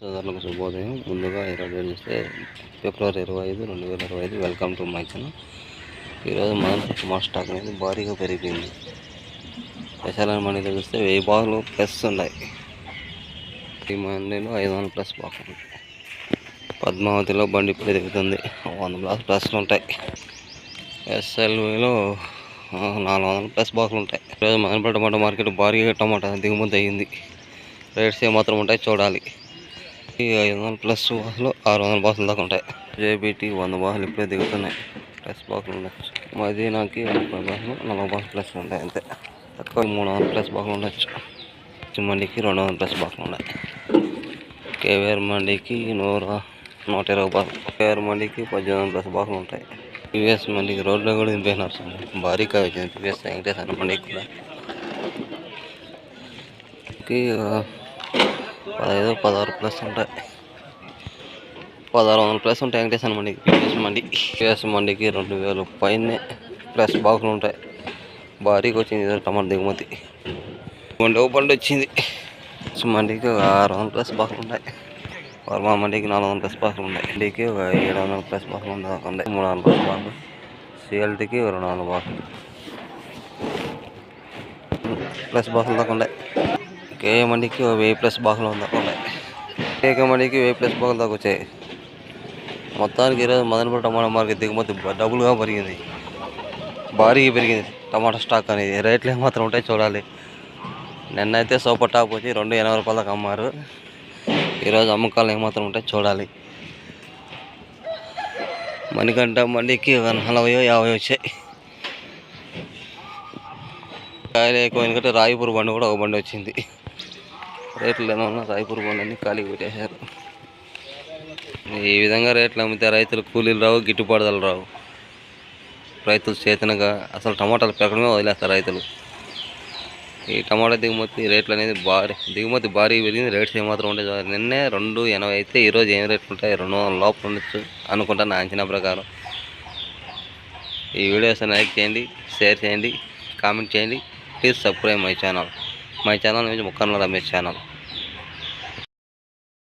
సోదరులకు శుభోదయం. ముందుగా ఇరవై చూస్తే ఫిబ్రవరి ఇరవై ఐదు రెండు వేల ఇరవై ఐదు. Welcome to my channel. ఈరోజు మన మా స్టాక్ అనేది భారీగా పెరిగింది స్పెషల్ మనీలో చూస్తే వెయ్యి బాగులు ప్లస్ ఉన్నాయి. ఈ మండీలో ఐదు వందల ప్లస్ బాగుంది పద్మావతిలో బండి ఇప్పుడు దిగుతుంది వంద ప్లస్ ప్లస్లు ఉంటాయి. ఎస్ఎల్విలో నాలుగు వందల ప్లస్ బాక్సులు ఉంటాయి. ఈరోజు మదనపల్లి టమాటా మార్కెట్ భారీగా టమాటా దిగుమతి అయ్యింది. రేట్స్ ఏమాత్రం ఉంటాయి చూడాలి. ఈ ఐదు వందల ప్లస్ బాసులు ఆరు వందల బాసులు దాకా ఉంటాయి. జేబీటీ వంద బాసులు ఇప్పుడే దిగుతున్నాయి. ప్లస్ బాసులు ఉండొచ్చు మదీనాకి ముప్పై బాసులు నలభై బాసులు ప్లస్ ఉంటాయి అంతే. తక్కువ మూడు వందల ప్లస్ బాసులు ఉండొచ్చు. చిమ్మండికి రెండు వందల ప్లస్ బాసులు ఉన్నాయి. కేవీఆర్ మండికి నూరు నూట ఇరవై బాసులు కేవీఆర్ మండికి పద్దెనిమిది వందల ప్లస్ బాసులు ఉంటాయి. పివిఎస్ మండికి రోడ్లో కూడా దింపేసినారు భారీ భారీగా వచ్చింది పివిఎస్ వెంకటేశ్వర మండికి కూడా. పదహైదు పదహారు ప్లస్ ఉంటాయి. పదహారు వందల ప్లస్ ఉంటాయి వెంకటేశ్వర మండికి పిఎస్ మండి. పిఎస్ మండికి రెండు వేలు పైనే ప్లస్ బాక్సులు ఉంటాయి. భారీగా వచ్చింది టమాటా దిగుమతి. మండి ఓ వచ్చింది. మండికి ఒక ఆరు వందల ప్లస్ బాక్సులు ఉంటాయి. వర్మ మండికి నాలుగు వందల ప్లస్ బాక్సులు ఉన్నాయి మండికి ఒక ఏడు వందల ప్లస్ బాక్సులు ఉన్నాయి మూడు వందల ప్లస్ బాక్సులు. సిఎల్టీకి రెండు వందల బాక్సులు. ప్లస్ బాక్సులు దాకా ఉన్నాయి కేఏ మండికి వెయ్యి ప్లస్ బాక్సులు దాకా ఉన్నాయి. కేకే మండికి వెయ్యి ప్లస్ బాక్సులు దాకా వచ్చాయి. మొత్తానికి ఈరోజు మదనపల్లి టమాటా మార్కెట్ దిగుమతి డబుల్గా పెరిగింది. భారీగా పెరిగింది. టమాటా స్టాక్ అనేది. రేట్లు ఏమాత్రం ఉంటాయి చూడాలి. నిన్నైతే సూపర్ టాప్ వచ్చి రెండు ఎనభై రూపాయలకు అమ్మారు. ఈరోజు అమ్మకాలు ఏమాత్రం ఉంటాయి చూడాలి. మణికంట మండికి ఒక నలభై యాభై వచ్చాయి. కాయలు ఎక్కువ ఎందుకంటే రాయపూర్ బండి కూడా ఒక బండి వచ్చింది. రేట్లు ఏమన్నా రాయపూర్ బండి అన్ని ఖాళీ పెట్టేశారు ఈ విధంగా రేట్లు అమ్మితే రైతులు కూలీలు రావు గిట్టుబాటుదలు రావు. రైతులు చేతనగా అసలు టమాటాలు పెరగడమే వదిలేస్తారు రైతులు. ఈ టమాటా దిగుమతి రేట్లు అనేది భారీ దిగుమతి భారీ పెరిగింది. రేట్స్ ఏమాత్రం ఉండేది నిన్నే రెండు ఎనభై అయితే ఈరోజు ఏం రేట్లు ఉంటాయి? రెండు వందల లోపల ఉండొచ్చు అనుకుంటా నా అంచనా ప్రకారం. ఈ వీడియోస్ లైక్ చేయండి షేర్ చేయండి కామెంట్ చేయండి. Please subscribe my channel my channel నుంచి ముక్కన్న రమేష్ ఛానల్